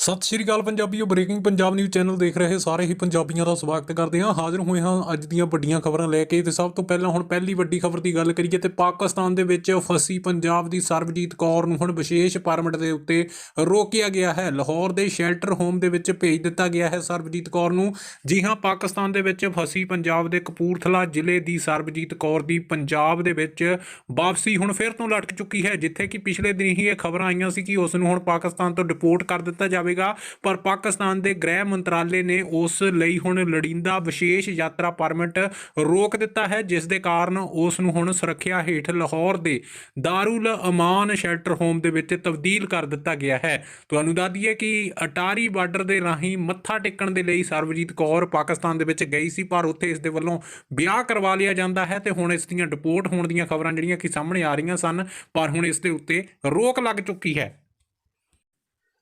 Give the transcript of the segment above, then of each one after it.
ਸਤਿ ਸ਼੍ਰੀ ਅਕਾਲ ਪੰਜਾਬੀਓ ਬ੍ਰੇਕਿੰਗ ਪੰਜਾਬ ਨਿਊਜ਼ ਚੈਨਲ ਦੇਖ ਰਹੇ ਸਾਰੇ ਹੀ ਪੰਜਾਬੀਆਂ ਦਾ ਸਵਾਗਤ ਕਰਦੇ ਹਾਂ। ਹਾਜ਼ਰ ਹੋਏ ਹਾਂ ਅੱਜ ਦੀਆਂ ਵੱਡੀਆਂ ਖਬਰਾਂ ਲੈ ਕੇ ਤੇ ਸਭ ਤੋਂ ਪਹਿਲਾਂ ਹੁਣ ਪਹਿਲੀ ਵੱਡੀ ਖਬਰ ਦੀ ਗੱਲ ਕਰੀਏ ਤੇ ਪਾਕਿਸਤਾਨ ਦੇ ਵਿੱਚ ਫਸੀ ਪੰਜਾਬ ਦੀ ਸਰਬਜੀਤ ਕੌਰ ਨੂੰ ਹੁਣ ਵਿਸ਼ੇਸ਼ ਪਰਮਿਟ ਦੇ ਉੱਤੇ ਰੋਕਿਆ ਗਿਆ ਹੈ। ਲਾਹੌਰ ਦੇ ਸ਼ੈਲਟਰ ਹੋਮ ਦੇ ਵਿੱਚ ਭੇਜ ਦਿੱਤਾ ਗਿਆ ਹੈ ਸਰਬਜੀਤ ਕੌਰ ਨੂੰ। ਜੀ ਹਾਂ, ਪਾਕਿਸਤਾਨ ਦੇ ਵਿੱਚ ਫਸੀ ਪੰਜਾਬ ਦੇ ਕਪੂਰਥਲਾ ਜ਼ਿਲ੍ਹੇ ਦੀ ਸਰਬਜੀਤ ਕੌਰ ਦੀ ਪੰਜਾਬ ਦੇ ਵਿੱਚ ਵਾਪਸੀ ਹੁਣ ਫਿਰ ਤੋਂ ਲਟਕ ਚੁੱਕੀ ਹੈ, ਜਿੱਥੇ ਕਿ ਪਿਛਲੇ ਦਿਨ ਹੀ ਇਹ ਖਬਰਾਂ ਆਈਆਂ ਸੀ ਕਿ ਉਸ ਨੂੰ ਹੁਣ ਪਾਕਿਸਤਾਨ ਤੋਂ ਡਿਪੋਰਟ ਕਰ ਦਿੱਤਾ ਜਾਵੇ ਜਾਵੇਗਾ ਪਰ ਪਾਕਿਸਤਾਨ ਦੇ ਗ੍ਰਹਿ ਮੰਤਰਾਲੇ ਨੇ ਉਸ ਲਈ ਹੁਣ ਲੋੜੀਂਦਾ ਵਿਸ਼ੇਸ਼ ਯਾਤਰਾ ਪਰਮਿਟ ਰੋਕ ਦਿੱਤਾ ਹੈ, ਜਿਸ ਦੇ ਕਾਰਨ ਉਸ ਨੂੰ ਹੁਣ ਸੁਰੱਖਿਆ ਹੇਠ ਲਾਹੌਰ ਦੇ ਦਾਰੁਲ ਅਮਾਨ ਸ਼ੈਲਟਰ ਹੋਮ ਦੇ ਵਿੱਚ ਤਬਦੀਲ ਕਰ ਦਿੱਤਾ ਗਿਆ ਹੈ। ਤੁਹਾਨੂੰ ਦੱਸ ਦਈਏ ਕਿ ਅਟਾਰੀ ਬਾਰਡਰ ਦੇ ਰਾਹੀਂ ਮੱਥਾ ਟੇਕਣ ਦੇ ਲਈ ਸਰਬਜੀਤ ਕੌਰ ਪਾਕਿਸਤਾਨ ਦੇ ਵਿੱਚ ਗਈ ਸੀ, ਪਰ ਉੱਥੇ ਇਸ ਦੇ ਵੱਲੋਂ ਵਿਆਹ ਕਰਵਾ ਲਿਆ ਜਾਂਦਾ ਹੈ ਤੇ ਹੁਣ ਇਸ ਦੀਆਂ ਡਿਪੋਰਟ ਹੋਣ ਦੀਆਂ ਖਬਰਾਂ ਜਿਹੜੀਆਂ ਕਿ ਸਾਹਮਣੇ ਆ ਰਹੀਆਂ ਸਨ, ਪਰ ਹੁਣ ਇਸ ਦੇ ਉੱਤੇ ਰੋਕ ਲੱਗ ਚੁੱਕੀ ਹੈ।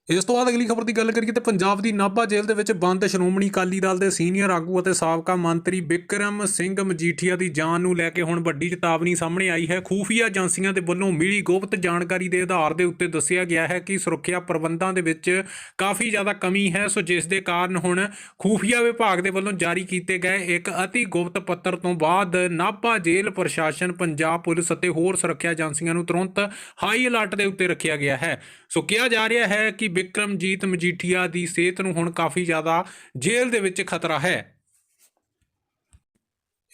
ਇਸ ਤੋਂ ਬਾਅਦ ਅਗਲੀ ਖਬਰ ਦੀ ਗੱਲ ਕਰੀਏ ਤੇ ਪੰਜਾਬ ਦੀ ਨਾਭਾ ਜੇਲ੍ਹ ਦੇ ਵਿੱਚ ਬੰਦ ਸ਼੍ਰੋਮਣੀ ਅਕਾਲੀ ਦਲ ਦੇ ਸੀਨੀਅਰ ਆਗੂ ਅਤੇ ਸਾਬਕਾ ਮੰਤਰੀ ਬਿਕਰਮ ਸਿੰਘ ਮਜੀਠੀਆ ਦੀ ਜਾਨ ਨੂੰ ਲੈ ਕੇ ਹੁਣ ਵੱਡੀ ਚੇਤਾਵਨੀ ਸਾਹਮਣੇ ਆਈ ਹੈ। ਖੂਫੀਆ ਏਜੰਸੀਆਂ ਦੇ ਵੱਲੋਂ ਮਿਲੀ ਗੁਪਤ ਜਾਣਕਾਰੀ ਦੇ ਆਧਾਰ ਦੇ ਉੱਤੇ ਦੱਸਿਆ ਗਿਆ ਹੈ ਕਿ ਸੁਰੱਖਿਆ ਪ੍ਰਬੰਧਾਂ ਦੇ ਵਿੱਚ ਕਾਫੀ ਜ਼ਿਆਦਾ ਕਮੀ ਹੈ। ਸੋ ਜਿਸ ਦੇ ਕਾਰਨ ਹੁਣ ਖੂਫੀਆ ਵਿਭਾਗ ਦੇ ਵੱਲੋਂ ਜਾਰੀ ਕੀਤੇ ਗਏ ਇੱਕ ਅਤੀ ਗੁਪਤ ਪੱਤਰ ਤੋਂ ਬਾਅਦ ਨਾਭਾ ਜੇਲ੍ਹ ਪ੍ਰਸ਼ਾਸਨ, ਪੰਜਾਬ ਪੁਲਿਸ ਅਤੇ ਹੋਰ ਸੁਰੱਖਿਆ ਏਜੰਸੀਆਂ ਨੂੰ ਤੁਰੰਤ ਹਾਈ ਅਲਰਟ ਦੇ ਉੱਤੇ ਰੱਖਿਆ ਗਿਆ ਹੈ। ਸੋ ਕਿਹਾ ਜਾ ਰਿਹਾ ਹੈ ਕਿ ਵਿਕਰਮਜੀਤ ਮਜੀਠੀਆ ਦੀ ਸਿਹਤ ਨੂੰ ਹੁਣ ਕਾਫੀ ਜ਼ਿਆਦਾ ਜੇਲ੍ਹ ਦੇ ਵਿੱਚ ਖਤਰਾ ਹੈ।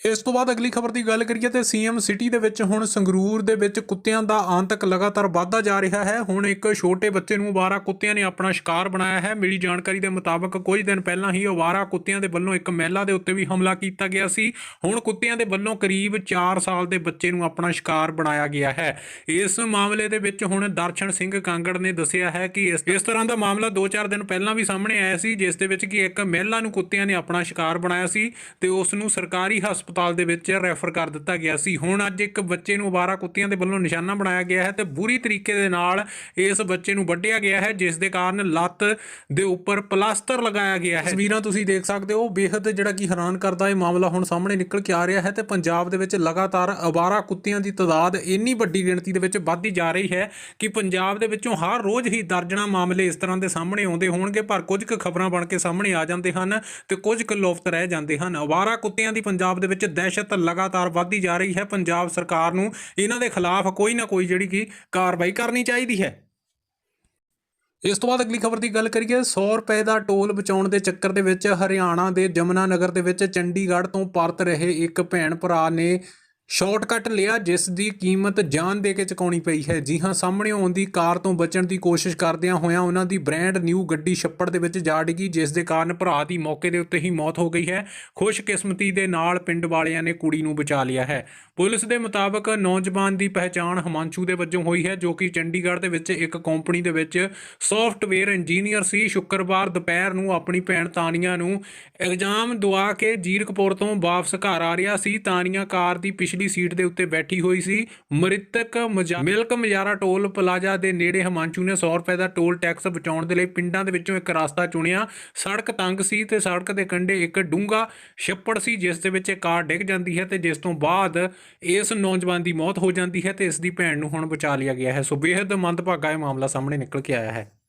ਇਸ ਤੋਂ ਬਾਅਦ ਅਗਲੀ ਖਬਰ ਦੀ ਗੱਲ ਕਰੀਏ ਤੇ ਸੀਐਮ ਸਿਟੀ ਦੇ ਵਿੱਚ ਹੁਣ ਸੰਗਰੂਰ ਦੇ ਵਿੱਚ ਕੁੱਤਿਆਂ ਦਾ ਆਂਤਕ ਲਗਾਤਾਰ ਵਧਦਾ ਜਾ ਰਿਹਾ ਹੈ। ਹੁਣ ਇੱਕ ਛੋਟੇ ਬੱਚੇ ਨੂੰ ਅਵਾਰਾ ਕੁੱਤਿਆਂ ਨੇ ਆਪਣਾ ਸ਼ਿਕਾਰ ਬਣਾਇਆ ਹੈ। ਮਿਲੀ ਜਾਣਕਾਰੀ ਦੇ ਮੁਤਾਬਕ ਕੁਝ ਦਿਨ ਪਹਿਲਾਂ ਹੀ ਅਵਾਰਾ ਕੁੱਤਿਆਂ ਦੇ ਵੱਲੋਂ ਇੱਕ ਮਹਿਲਾ ਦੇ ਉੱਤੇ ਵੀ ਹਮਲਾ ਕੀਤਾ ਗਿਆ ਸੀ। ਹੁਣ ਕੁੱਤਿਆਂ ਦੇ ਵੱਲੋਂ ਕਰੀਬ 4 ਸਾਲ ਦੇ ਬੱਚੇ ਨੂੰ ਆਪਣਾ ਸ਼ਿਕਾਰ ਬਣਾਇਆ ਗਿਆ ਹੈ। ਇਸ ਮਾਮਲੇ ਦੇ ਵਿੱਚ ਹੁਣ ਦਰਸ਼ਨ ਸਿੰਘ ਕਾਂਗੜ ਨੇ ਦੱਸਿਆ ਹੈ ਕਿ ਇਸ ਇਸ ਤਰ੍ਹਾਂ ਦਾ ਮਾਮਲਾ 2-4 ਦਿਨ ਪਹਿਲਾਂ ਵੀ ਸਾਹਮਣੇ ਆਇਆ ਸੀ, ਜਿਸ ਦੇ ਵਿੱਚ ਕਿ ਇੱਕ ਮਹਿਲਾ ਨੂੰ ਕੁੱਤਿਆਂ ਨੇ ਆਪਣਾ ਸ਼ਿਕਾਰ ਬਣਾਇਆ ਸੀ ਤੇ ਉਸ ਨੂੰ ਸਰਕਾਰੀ ਹਸਪਤਾਲ ਹਸਪਤਾਲ ਦੇ ਵਿੱਚ ਰੈਫਰ ਕਰ ਦਿੱਤਾ ਗਿਆ ਸੀ। ਹੁਣ ਅੱਜ ਇੱਕ ਬੱਚੇ ਨੂੰ ਅਵਾਰਾ ਕੁੱਤਿਆਂ ਦੇ ਵੱਲੋਂ ਨਿਸ਼ਾਨਾ ਬਣਾਇਆ ਗਿਆ ਹੈ ਤੇ ਬੁਰੀ ਤਰੀਕੇ ਦੇ ਨਾਲ ਇਸ ਬੱਚੇ ਨੂੰ ਵੱਢਿਆ ਗਿਆ ਹੈ, ਜਿਸ ਦੇ ਕਾਰਨ ਲੱਤ ਦੇ ਉੱਪਰ ਪਲਾਸਟਰ ਲਗਾਇਆ ਗਿਆ ਹੈ। ਤਸਵੀਰਾਂ ਤੁਸੀਂ ਦੇਖ ਸਕਦੇ ਹੋ। ਬੇहद ਜਿਹੜਾ ਕਿ ਹੈਰਾਨ ਕਰਦਾ ਇਹ ਮਾਮਲਾ ਹੁਣ ਸਾਹਮਣੇ ਨਿਕਲ ਕੇ ਆ ਰਿਹਾ ਹੈ ਤੇ ਪੰਜਾਬ ਦੇ ਵਿੱਚ ਲਗਾਤਾਰ ਅਵਾਰਾ ਕੁੱਤਿਆਂ ਦੀ ਤਾਦਾਦ ਇੰਨੀ ਵੱਡੀ ਗਿਣਤੀ ਦੇ ਵਿੱਚ ਵੱਧਦੀ ਜਾ ਰਹੀ ਹੈ ਕਿ ਪੰਜਾਬ ਦੇ ਵਿੱਚੋਂ ਹਰ ਰੋਜ਼ ਹੀ ਦਰਜਣਾ ਮਾਮਲੇ ਇਸ ਤਰ੍ਹਾਂ ਦੇ ਸਾਹਮਣੇ ਆਉਂਦੇ ਹੋਣਗੇ, ਪਰ ਕੁਝ ਕੁ ਖਬਰਾਂ ਬਣ ਕੇ ਸਾਹਮਣੇ ਆ ਜਾਂਦੇ ਹਨ ਤੇ ਕੁਝ ਕੁ ਲੋਫਤ ਰਹਿ ਜਾਂਦੇ ਹਨ। ਅਵਾਰਾ ਕੁੱਤਿਆਂ ਦੀ ਪੰਜਾਬ ਦੇ ਵਿੱਚ ਦਹਿਸ਼ਤ ਲਗਾਤਾਰ ਵੱਧਦੀ ਜਾ ਰਹੀ ਹੈ। ਪੰਜਾਬ ਸਰਕਾਰ ਨੂੰ ਇਹਨਾਂ ਦੇ ਖਿਲਾਫ ਕੋਈ ਨਾ ਕੋਈ ਜਿਹੜੀ ਕਿ ਕਾਰਵਾਈ ਕਰਨੀ ਚਾਹੀਦੀ ਹੈ। ਇਸ ਤੋਂ ਬਾਅਦ ਅਗਲੀ ਖਬਰ ਦੀ ਗੱਲ ਕਰੀਏ 100 ਰੁਪਏ ਦਾ ਟੋਲ ਬਚਾਉਣ ਦੇ ਚੱਕਰ ਦੇ ਵਿੱਚ ਹਰਿਆਣਾ ਦੇ ਜਮਨਾ ਨਗਰ ਦੇ ਵਿੱਚ ਚੰਡੀਗੜ੍ਹ ਤੋਂ ਪਰਤ ਰਹੇ ਇੱਕ ਭੈਣ ਭਰਾ ਨੇ ਸ਼ਾਰਟਕਟ ਲਿਆ ਜਿਸ ਦੀ ਕੀਮਤ ਜਾਨ ਦੇ ਕੇ ਚੁਕਾਉਣੀ ਪਈ ਹੈ। ਜੀ ਹਾਂ, ਸਾਹਮਣੇ ਆਉਂਦੀ ਕਾਰ ਤੋਂ ਬਚਣ ਦੀ ਕੋਸ਼ਿਸ਼ ਕਰਦਿਆਂ ਹੋਇਆਂ ਉਹਨਾਂ ਦੀ ਬ੍ਰੈਂਡ ਨਿਊ ਗੱਡੀ ਛੱਪੜ ਦੇ ਵਿੱਚ ਜਾ ਡਿੱਗੀ, ਜਿਸ ਦੇ ਕਾਰਨ ਭਰਾ ਦੀ ਮੌਕੇ ਦੇ ਉੱਤੇ ਹੀ ਮੌਤ ਹੋ ਗਈ ਹੈ। ਖੁਸ਼ਕਿਸਮਤੀ ਦੇ ਨਾਲ ਪਿੰਡ ਵਾਲਿਆਂ ਨੇ ਕੁੜੀ ਨੂੰ ਬਚਾ ਲਿਆ ਹੈ। ਪੁਲਿਸ ਦੇ ਮੁਤਾਬਕ ਨੌਜਵਾਨ ਦੀ ਪਹਿਚਾਣ ਹਿਮਾਂਸ਼ੂ ਦੇ ਵਜੋਂ ਹੋਈ ਹੈ, ਜੋ ਕਿ ਚੰਡੀਗੜ੍ਹ ਦੇ ਵਿੱਚ ਇੱਕ ਕੰਪਨੀ ਦੇ ਵਿੱਚ ਸੌਫਟਵੇਅਰ ਇੰਜੀਨੀਅਰ ਸੀ। ਸ਼ੁੱਕਰਵਾਰ ਦੁਪਹਿਰ ਨੂੰ ਆਪਣੀ ਭੈਣ ਤਾਨੀਆ ਨੂੰ ਇਗਜ਼ਾਮ ਦਵਾ ਕੇ ਜੀਰਕਪੁਰ ਤੋਂ ਵਾਪਸ ਘਰ ਆ ਰਿਹਾ ਸੀ। ਤਾਨੀਆ ਕਾਰ ਦੀ ਪਿਛਲੀ ਸੀਟ ਦੇ ਉੱਤੇ ਬੈਠੀ ਹੋਈ ਸੀ। ਮ੍ਰਿਤਕ ਮਿਲਕ ਮਜਾਰਾ ਟੋਲ ਪਲਾਜ਼ਾ ਦੇ ਨੇੜੇ ਹਿਮਾਂਸ਼ੂ ਨੇ 100 ਰੁਪਏ ਦਾ ਟੋਲ ਟੈਕਸ ਬਚਾਉਣ ਦੇ ਲਈ ਪਿੰਡਾਂ ਦੇ ਵਿੱਚੋਂ ਇੱਕ ਰਸਤਾ ਚੁਣਿਆ। ਸੜਕ ਤੰਗ ਸੀ ਤੇ ਸੜਕ ਦੇ ਕੰਢੇ ਇੱਕ ਡੂੰਘਾ ਛੱਪੜ ਸੀ, ਜਿਸ ਦੇ ਵਿੱਚ ਕਾਰ ਡਿੱਗ ਜਾਂਦੀ ਹੈ ਤੇ ਜਿਸ ਤੋਂ ਬਾਅਦ ਇਸ ਨੌਜਵਾਨ ਦੀ ਮੌਤ ਹੋ ਜਾਂਦੀ ਹੈ ਤੇ ਇਸ ਦੀ ਭੈਣ ਨੂੰ ਹੁਣ ਬਚਾ ਲਿਆ ਗਿਆ ਹੈ। ਸੋ ਬੇहद ਮੰਦਭਾਗਾ ਇਹ ਮਾਮਲਾ ਸਾਹਮਣੇ ਨਿਕਲ ਕੇ ਆਇਆ ਹੈ।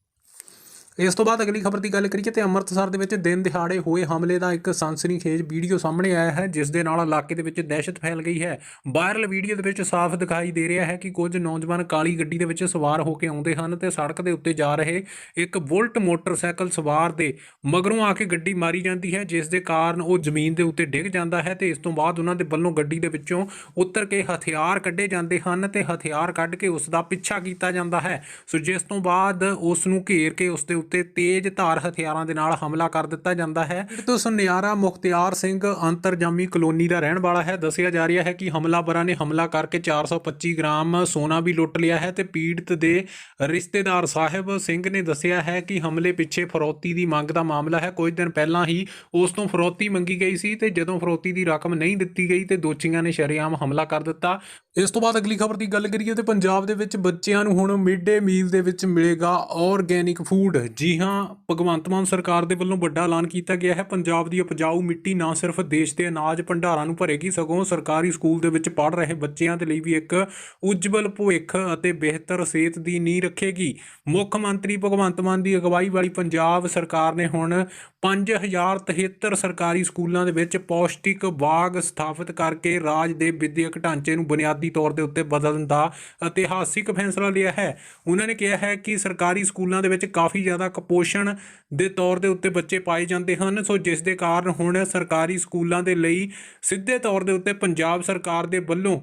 ਇਸ ਤੋਂ ਬਾਅਦ ਅਗਲੀ ਖਬਰ ਦੀ ਗੱਲ ਕਰੀਏ ਤੇ ਅੰਮ੍ਰਿਤਸਰ ਦੇ ਵਿੱਚ ਦਿਨ ਦਿਹਾੜੇ ਹੋਏ ਹਮਲੇ ਦਾ ਇੱਕ ਸਨਸਨੀਖੇਜ ਵੀਡੀਓ ਸਾਹਮਣੇ ਆਇਆ ਹੈ, ਜਿਸ ਦੇ ਨਾਲ ਇਲਾਕੇ ਦੇ ਵਿੱਚ ਦਹਿਸ਼ਤ ਫੈਲ ਗਈ ਹੈ। ਵਾਇਰਲ ਵੀਡੀਓ ਦੇ ਵਿੱਚ ਸਾਫ਼ ਦਿਖਾਈ ਦੇ ਰਿਹਾ ਹੈ ਕਿ ਕੁਝ ਨੌਜਵਾਨ ਕਾਲੀ ਗੱਡੀ ਦੇ ਵਿੱਚ ਸਵਾਰ ਹੋ ਕੇ ਆਉਂਦੇ ਹਨ ਤੇ ਸੜਕ ਦੇ ਉੱਤੇ ਜਾ ਰਹੇ ਇੱਕ ਬੁਲਟ ਮੋਟਰਸਾਈਕਲ ਸਵਾਰ ਦੇ ਮਗਰੋਂ ਆ ਕੇ ਗੱਡੀ ਮਾਰੀ ਜਾਂਦੀ ਹੈ, ਜਿਸ ਦੇ ਕਾਰਨ ਉਹ ਜ਼ਮੀਨ ਦੇ ਉੱਤੇ ਡਿੱਗ ਜਾਂਦਾ ਹੈ ਤੇ ਇਸ ਤੋਂ ਬਾਅਦ ਉਹਨਾਂ ਦੇ ਵੱਲੋਂ ਗੱਡੀ ਦੇ ਵਿੱਚੋਂ ਉੱਤਰ ਕੇ ਹਥਿਆਰ ਕੱਢੇ ਜਾਂਦੇ ਹਨ ਤੇ ਹਥਿਆਰ ਕੱਢ ਕੇ ਉਸ ਦਾ ਪਿੱਛਾ ਕੀਤਾ ਜਾਂਦਾ ਹੈ। ਸੋ ਜਿਸ ਤੋਂ ਬਾਅਦ ਉਸ ਨੂੰ ਘੇਰ ਕੇ ਉਸ ਦੇ ਉੱਤੇ ਤੇਜ਼ ਧਾਰ ਹਥਿਆਰਾਂ ਦੇ ਨਾਲ ਹਮਲਾ ਕਰ ਦਿੱਤਾ ਜਾਂਦਾ ਹੈ। ਤੋਂ ਸੁਨਿਆਰਾ ਮੁਖਤਿਆਰ ਸਿੰਘ ਅੰਤਰਜਾਮੀ ਕਲੋਨੀ ਦਾ ਰਹਿਣ ਵਾਲਾ ਹੈ। ਦੱਸਿਆ ਜਾ ਰਿਹਾ ਹੈ ਕਿ ਹਮਲਾਵਰਾਂ ਨੇ ਹਮਲਾ ਕਰਕੇ 425 ਗ੍ਰਾਮ ਸੋਨਾ ਵੀ ਲੁੱਟ ਲਿਆ ਹੈ ਤੇ ਪੀੜਤ ਦੇ ਰਿਸ਼ਤੇਦਾਰ ਸਾਹਿਬ ਸਿੰਘ ਨੇ ਦੱਸਿਆ ਹੈ ਕਿ ਹਮਲੇ ਪਿੱਛੇ ਫਰੋਤੀ ਦੀ ਮੰਗ ਦਾ ਮਾਮਲਾ ਹੈ। ਕੁਝ ਦਿਨ ਪਹਿਲਾਂ ਹੀ ਉਸ ਤੋਂ ਫਰੋਤੀ ਮੰਗੀ ਗਈ ਸੀ ਤੇ ਜਦੋਂ ਫਰੋਤੀ ਦੀ ਰਕਮ ਨਹੀਂ ਦਿੱਤੀ ਗਈ ਤੇ ਦੋਚੀਆਂ ਨੇ ਸ਼ਰੇਆਮ ਹਮਲਾ ਕਰ ਦਿੱਤਾ। ਇਸ ਤੋਂ ਬਾਅਦ ਅਗਲੀ ਖਬਰ ਦੀ ਗੱਲ ਕਰੀਏ ਤੇ ਪੰਜਾਬ ਦੇ ਵਿੱਚ ਬੱਚਿਆਂ ਨੂੰ ਹੁਣ ਮਿਡ ਡੇ ਮੀਲ ਦੇ ਵਿੱਚ ਮਿਲੇਗਾ ਆਰਗੈਨਿਕ ਫੂਡ। ਜੀ ਹਾਂ, ਭਗਵੰਤ ਮਾਨ ਸਰਕਾਰ ਦੇ ਵੱਲੋਂ ਵੱਡਾ ਐਲਾਨ ਕੀਤਾ ਗਿਆ ਹੈ। ਪੰਜਾਬ ਦੀ ਉਪਜਾਊ ਮਿੱਟੀ ਨਾ ਸਿਰਫ ਦੇਸ਼ ਦੇ ਅਨਾਜ ਭੰਡਾਰਾਂ ਨੂੰ ਭਰੇਗੀ, ਸਗੋਂ ਸਰਕਾਰੀ ਸਕੂਲ ਦੇ ਵਿੱਚ ਪੜ੍ਹ ਰਹੇ ਬੱਚਿਆਂ ਦੇ ਲਈ ਵੀ ਇੱਕ ਉਜਵਲ ਭਵਿੱਖ ਅਤੇ ਬਿਹਤਰ ਸਿਹਤ ਦੀ ਨੀਂਹ ਰੱਖੇਗੀ। ਮੁੱਖ ਮੰਤਰੀ ਭਗਵੰਤ ਮਾਨ ਦੀ ਅਗਵਾਈ ਵਾਲੀ ਪੰਜਾਬ ਸਰਕਾਰ ਨੇ ਹੁਣ 5073 ਸਰਕਾਰੀ ਸਕੂਲਾਂ ਦੇ ਵਿੱਚ ਪੌਸ਼ਟਿਕ ਬਾਗ ਸਥਾਪਿਤ ਕਰਕੇ ਰਾਜ ਦੇ ਵਿਦਿਅਕ ਢਾਂਚੇ ਨੂੰ ਬੁਨਿਆਦੀ ਤੌਰ ਦੇ ਉੱਤੇ ਬਦਲਣ ਦਾ ਇਤਿਹਾਸਿਕ ਫੈਸਲਾ ਲਿਆ ਹੈ। ਉਹਨਾਂ ਨੇ ਕਿਹਾ ਹੈ ਕਿ ਸਰਕਾਰੀ ਸਕੂਲਾਂ ਦੇ ਵਿੱਚ ਕਾਫੀ ਜ਼ਿਆਦਾ ਕੁਪੋਸ਼ਣ ਦੇ ਤੌਰ ਦੇ ਉੱਤੇ ਬੱਚੇ ਪਾਏ ਜਾਂਦੇ ਹਨ। ਸੋ ਜਿਸ ਦੇ ਕਾਰਨ ਹੁਣ ਸਰਕਾਰੀ ਸਕੂਲਾਂ ਦੇ ਲਈ ਸਿੱਧੇ ਤੌਰ ਦੇ ਉੱਤੇ ਪੰਜਾਬ ਸਰਕਾਰ ਦੇ ਵੱਲੋਂ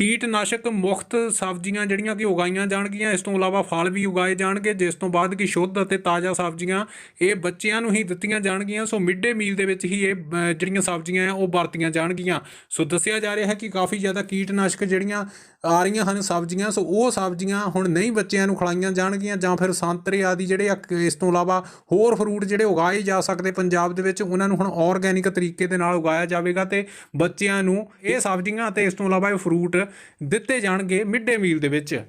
ਕੀਟਨਾਸ਼ਕ ਮੁਕਤ ਸਬਜ਼ੀਆਂ ਜਿਹੜੀਆਂ ਕਿ ਉਗਾਈਆਂ ਜਾਣਗੀਆਂ, ਇਸ ਤੋਂ ਇਲਾਵਾ ਫਲ ਵੀ ਉਗਾਏ ਜਾਣਗੇ, ਜਿਸ ਤੋਂ ਬਾਅਦ ਕਿ ਸ਼ੁੱਧ ਅਤੇ ਤਾਜ਼ਾ ਸਬਜ਼ੀਆਂ ਇਹ ਬੱਚਿਆਂ ਨੂੰ ਹੀ ਦਿੱਤੀਆਂ ਜਾਣਗੀਆਂ। ਸੋ ਮਿਡ ਡੇ ਮੀਲ ਦੇ ਵਿੱਚ ਹੀ ਇਹ ਜਿਹੜੀਆਂ ਸਬਜ਼ੀਆਂ ਆ ਉਹ ਵਰਤੀਆਂ ਜਾਣਗੀਆਂ। ਸੋ ਦੱਸਿਆ ਜਾ ਰਿਹਾ ਹੈ ਕਿ ਕਾਫੀ ਜ਼ਿਆਦਾ ਕੀਟਨਾਸ਼ਕ ਜਿਹੜੀਆਂ ਆ ਰਹੀਆਂ ਹਨ ਸਬਜ਼ੀਆਂ, ਸੋ ਉਹ ਸਬਜ਼ੀਆਂ ਹੁਣ ਨਹੀਂ ਬੱਚਿਆਂ ਨੂੰ ਖਿਲਾਈਆਂ ਜਾਣਗੀਆਂ, ਜਾਂ ਫਿਰ ਸੰਤਰੇ ਆਦਿ ਜਿਹੜੇ ਆ ਇਸ ਤੋਂ ਇਲਾਵਾ ਹੋਰ ਫਰੂਟ ਜਿਹੜੇ ਉਗਾਏ ਜਾ ਸਕਦੇ ਪੰਜਾਬ ਦੇ ਵਿੱਚ, ਉਹਨਾਂ ਨੂੰ ਹੁਣ ਆਰਗੈਨਿਕ ਤਰੀਕੇ ਦੇ ਨਾਲ ਉਗਾਇਆ ਜਾਵੇਗਾ ਤੇ ਬੱਚਿਆਂ ਨੂੰ ਇਹ ਸਬਜ਼ੀਆਂ ਅਤੇ ਇਸ ਤੋਂ ਇਲਾਵਾ ਇਹ ਫਰੂਟ ਦਿੱਤੇ ਜਾਣਗੇ ਮਿਡ ਡੇ ਮੀਲ ਦੇ ਵਿੱਚ।